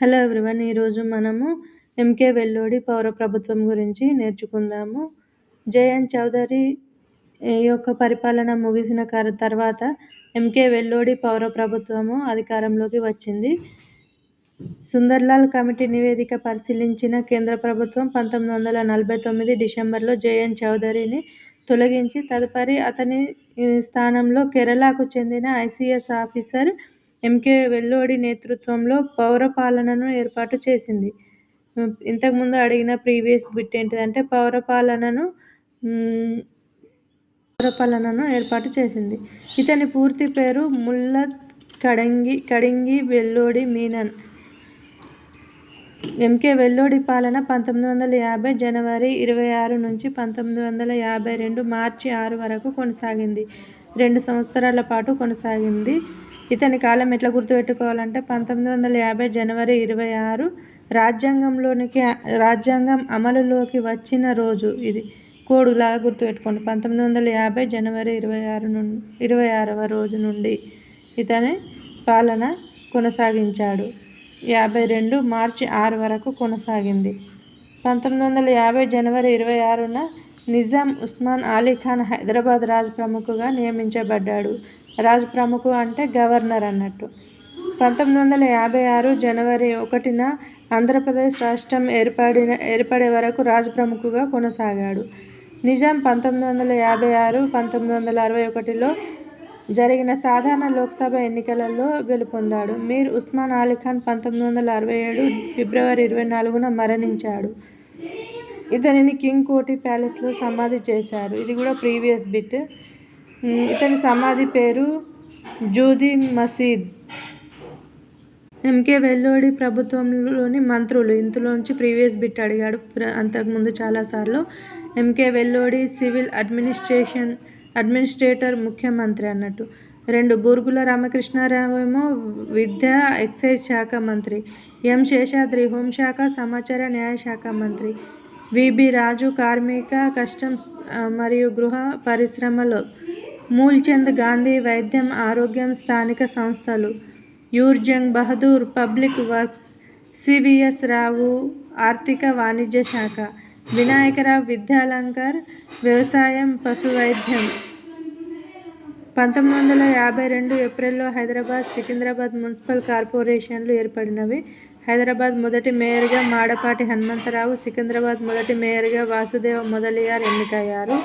Hello everyone ఈరోజు మనము MK Vellodi పౌర ప్రభుత్వం గురించి నేర్చుకుందాము. జయన్ చౌదరి యొక్క పరిపాలన ముగిసిన తర్వాత ఎంకే వెల్లోడి పౌర ప్రభుత్వము అధికారంలోకి వచ్చింది. సుందర్లాల్ కమిటీ నివేదిక పరిశీలించిన కేంద్ర ప్రభుత్వం పంతొమ్మిది వందల నలభై తొమ్మిది డిసెంబర్లో జయన్ చౌదరిని తొలగించి తదుపరి అతని స్థానంలో కేరళకు చెందిన ఐసీఎస్ ఆఫీసర్ ఎంకే వెల్లోడి నేతృత్వంలో పౌర పాలనను ఏర్పాటు చేసింది. ఇంతకుముందు అడిగిన ప్రీవియస్ బిట్ ఏంటిదంటే పౌర పాలనను పౌర పాలనను ఏర్పాటు చేసింది. ఇతని పూర్తి పేరు ముల్లత్ కడంగి కడింగి వెల్లోడి మీనన్. ఎంకే వెల్లోడి పాలన పంతొమ్మిది వందల యాభై జనవరి ఇరవై ఆరు నుంచి పంతొమ్మిది వందల యాభై రెండు మార్చి ఆరు వరకు కొనసాగింది. రెండు సంవత్సరాల పాటు కొనసాగింది. ఇతని కాలం ఎట్లా గుర్తుపెట్టుకోవాలంటే పంతొమ్మిది వందల యాభై జనవరి ఇరవై ఆరు రాజ్యాంగంలోనికి రాజ్యాంగం అమలులోకి వచ్చిన రోజు ఇది. కోడులాగా గుర్తుపెట్టుకోండి. పంతొమ్మిది వందల యాభై జనవరి ఇరవై ఆరు నుండి ఇరవై ఆరవ రోజు నుండి ఇతని పాలన కొనసాగించాడు. యాభై రెండు మార్చి ఆరు వరకు కొనసాగింది. పంతొమ్మిది వందల యాభై జనవరి ఇరవై ఆరున నిజాం ఉస్మాన్ అలీ ఖాన్ హైదరాబాద్ రాజ్ ప్రముఖుగా నియమించబడ్డాడు. రాజ్ ప్రముఖు అంటే గవర్నర్ అన్నట్టు. పంతొమ్మిది వందల యాభై ఆరు జనవరి ఒకటిన ఆంధ్రప్రదేశ్ రాష్ట్రం ఏర్పడిన ఏర్పడే వరకు రాజ్ ప్రముఖుగా కొనసాగాడు. నిజాం పంతొమ్మిది వందల యాభై ఆరు పంతొమ్మిది వందల అరవై ఒకటిలో జరిగిన సాధారణ లోక్సభ ఎన్నికలలో గెలుపొందాడు. మీర్ ఉస్మాన్ అలీ ఖాన్ పంతొమ్మిది వందల అరవై ఏడు ఫిబ్రవరి ఇరవై నాలుగున మరణించాడు. ఇతనిని కింగ్ కోటి ప్యాలెస్లో సమాధి చేశారు. ఇది కూడా ప్రీవియస్ బిట్. ఇతని సమాధి పేరు జూది మసీద్. ఎంకే వెల్లోడి ప్రభుత్వంలోని మంత్రులు. ఇందులోంచి ప్రీవియస్ బిట్ అడిగాడు అంతకుముందు చాలాసార్లు M K Vellodi civil administration administrator ముఖ్యమంత్రి అన్నట్టు. రెండు బూర్గుల రామకృష్ణారావు ఏమో విద్యా ఎక్సైజ్ శాఖ మంత్రి. ఎం శేషాద్రి హోంశాఖ సమాచార న్యాయశాఖ మంత్రి. విబి రాజు కార్మిక కస్టమ్స్ మరియు గృహ పరిశ్రమలు మూల్చంద్ గాంధీ వైద్యం ఆరోగ్యం స్థానిక సంస్థలు Yar Jung Bahadur public works C V S Rao ఆర్థిక వాణిజ్య శాఖ వినాయకరావు విద్యాలంకర్ వ్యవసాయం పశు వైద్యం. పంతొమ్మిది వందల యాభై రెండు ఏప్రిల్లో హైదరాబాద్ సికింద్రాబాద్ మున్సిపల్ కార్పొరేషన్లు ఏర్పడినవి. హైదరాబాద్ మొదటి మేయర్గా మాడపాటి హనుమంతరావు సికింద్రాబాద్ మొదటి మేయర్గా వాసుదేవ మొదలియార్ ఎన్నికయ్యారు.